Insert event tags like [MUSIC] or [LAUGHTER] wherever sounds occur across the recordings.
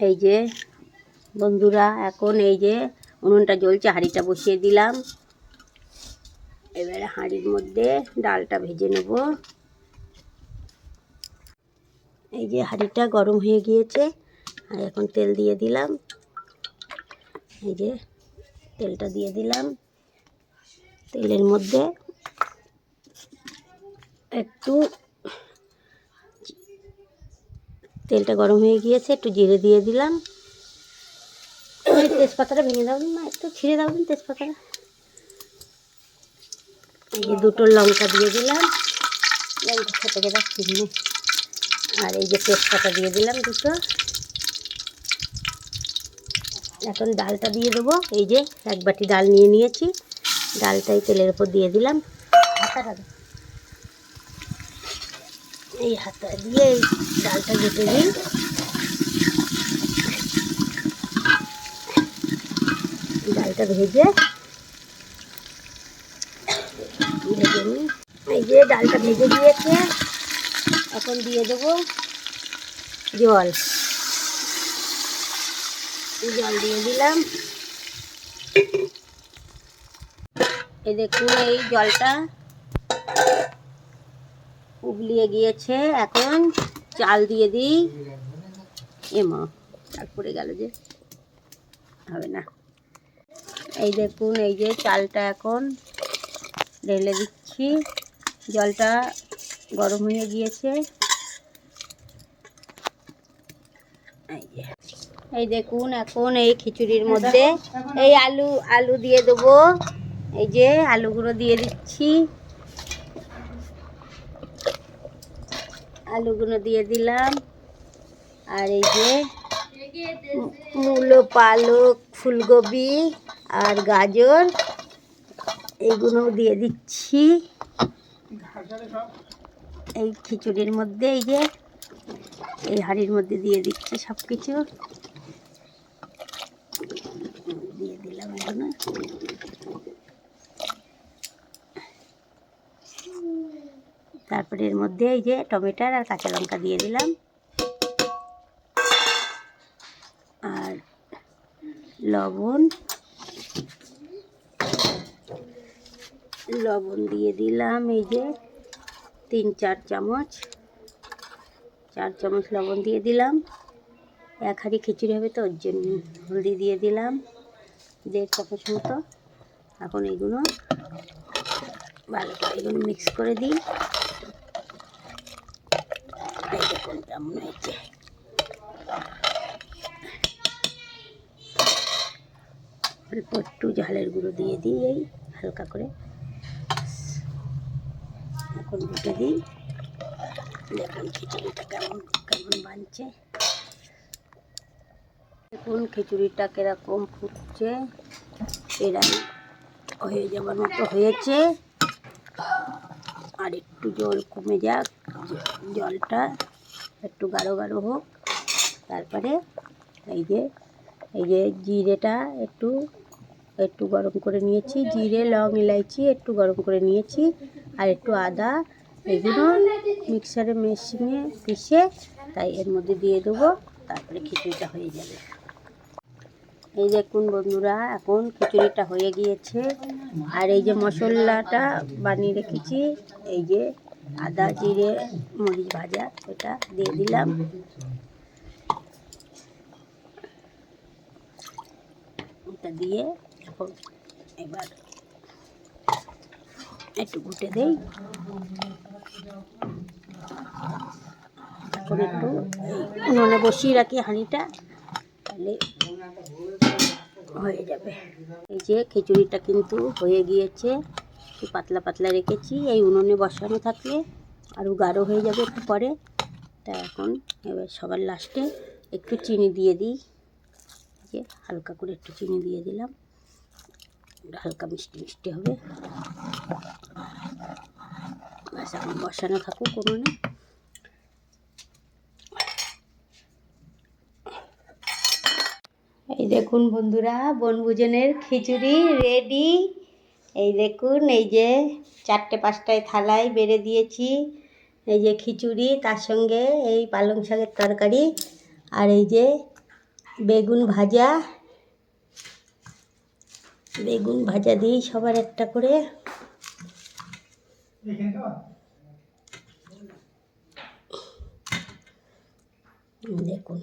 এই যে, বন্ধুরা, এখন এই যে উনুনটা জ্বলছে, হাঁড়িটা বসিয়ে দিলাম। এবারে হাঁড়ির মধ্যে ডালটা ভেজে নেব। এই যে হাঁড়িটা গরম হয়ে গিয়েছে, আর এখন তেল দিয়ে দিলাম। এই যে তেলটা দিয়ে দিলাম। তেলের মধ্যে একটু তেলটা গরম হয়ে গিয়েছে, একটু জিরে দিয়ে দিলাম। তেজপাতাটা ভেঙে দাও না, একটু ছিঁড়ে দাও তেজপাতাটা। এই দুটো লঙ্কা দিয়ে দিলাম। লঙ্কা খেতে গেলে ছিঁড়ে আর এই যে তেজপাতা দিয়ে দিলাম দুটো। এখন ডালটা দিয়ে দেবো। এই যে এক বাটি ডাল নিয়ে নিয়েছি। ডালটাই তেলের উপর দিয়ে দিলাম। এই হাতা দিয়ে এই ডালটা ঘেটে দিই ডালটা ভেজে ভেজে নিই এই যে ডালটা ভেজে দিয়েছে, এখন দিয়ে দেবো জল। জল দিয়ে দিলাম। এই দেখুন, এই জলটা উবলিয়ে গিয়েছে। এখন চাল দিয়ে দিই। এমা পড়ে গেল যে। হবে না। এই দেখুন, এই যে চালটা এখন ঢেলে দিচ্ছি। জলটা গরম হয়ে গিয়েছে। এই দেখুন এখন এই খিচুড়ির মধ্যে এই আলু আলু দিয়ে দেবো। এই যে আলুগুলো দিয়ে দিচ্ছি। আলুগুলো দিয়ে দিলাম। আর এই যে মূলো, পালক, ফুলকপি আর গাজর এইগুলো দিয়ে দিচ্ছি। এই খিচুড়ির মধ্যে এই যে, এই হাঁড়ির মধ্যে দিয়ে দিচ্ছি সব কিছু দিয়ে দিলাম এগুলো তারপরে এর মধ্যে এই যে টমেটোর আর কাঁচা লঙ্কা দিয়ে দিলাম। আর লবণ লবণ দিয়ে দিলাম এই যে তিন, চার চামচ চার চামচ লবণ দিয়ে দিলাম। এক হাঁড়ি খিচুড়ি হবে তো, ওর জন্য হলদি দিয়ে দিলাম দেড় চামচ মতো। এখন এগুলো ভালো করে এগুলো মিক্স করে দিই এই দেখুন কেমন হয়েছে অল্প একটু ঝালের গুঁড়ো দিয়ে দিই এই হালকা করে। এখন ঢুকে দিই। দেখুন খিচুড়িটা কেমন কেমন বানছে। দেখুন খিচুড়িটা কীরকম ফুটছে। এরাই হয়ে যাওয়ার মতো হয়েছে। আর একটু জল কমে যাক, জলটা একটু গাঢ় গাঢ় হোক। তারপরে এই যে এই যে জিরেটা একটু একটু গরম করে নিয়েছি। জিরে, লং ইলাইচি একটু গরম করে নিয়েছি। আর একটু আদা এগুলো মিক্সারে মেশিনে পিষে তাই এর মধ্যে দিয়ে দেবো। তারপরে খিচুড়িটা হয়ে যাবে। এই দেখুন বন্ধুরা, এখন খিচুড়িটা হয়ে গিয়েছে। আর এই যে মশলাটা বানিয়ে রেখেছি, এই যে আদা, জিরে, মরিচ ভাজা এটা দিয়ে দিলাম। এটা দিয়ে এখন এবার একটু ঘুটে দেই। এখন একটু উনুনে বসিয়ে রাখি হাঁড়িটা, তাহলে হয়ে যাবে। এই যে খিচুড়িটা কিন্তু হয়ে গিয়েছে। একটু পাতলা পাতলা রেখেছি, এই উনুনে বসানো থাকলে আরও গাঢ় হয়ে যাবে একটু পরে। তা এখন এবার সবার লাস্টে একটু চিনি দিয়ে দিই। যে হালকা করে একটু চিনি দিয়ে দিলাম। হালকা মিষ্টি মিষ্টি হবে। ব্যাস, এখন বসানো থাকুক উনুনে। এই দেখুন বন্ধুরা, বনভোজনের খিচুড়ি রেডি এই দেখুন, এই যে চারটে পাঁচটায় থালায় বেড়ে দিয়েছি। এই যে খিচুড়ি, তার সঙ্গে এই পালং শাকের তরকারি আর এই যে বেগুন ভাজা। বেগুন ভাজা দিই সবার একটা করে। দেখুন,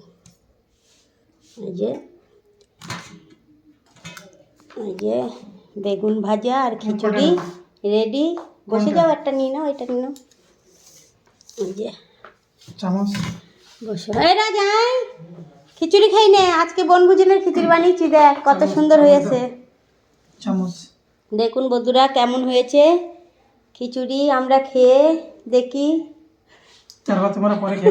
এই যে এই যে বেগুন ভাজা আর খিচুড়ি রেডি বসে যাও একটা নিয়ে নাও এটা নিয়ে নাও। যে। চামচ। বসে। এই রাজাই খিচুড়ি খাই নে আজকে বনভোজনের খিচুড়ি বানিয়েছি দেখ কত সুন্দর হয়েছে। চামচ। দেখুন বন্ধুরা কেমন হয়েছে? খিচুড়ি আমরা খেয়ে দেখি। তোমরা পরে [LAUGHS]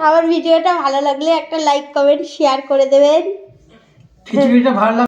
আমার ভিডিওটা ভালো লাগলে একটা লাইক কমেন্ট শেয়ার করে দেবেন। খিচুড়িটা ভালো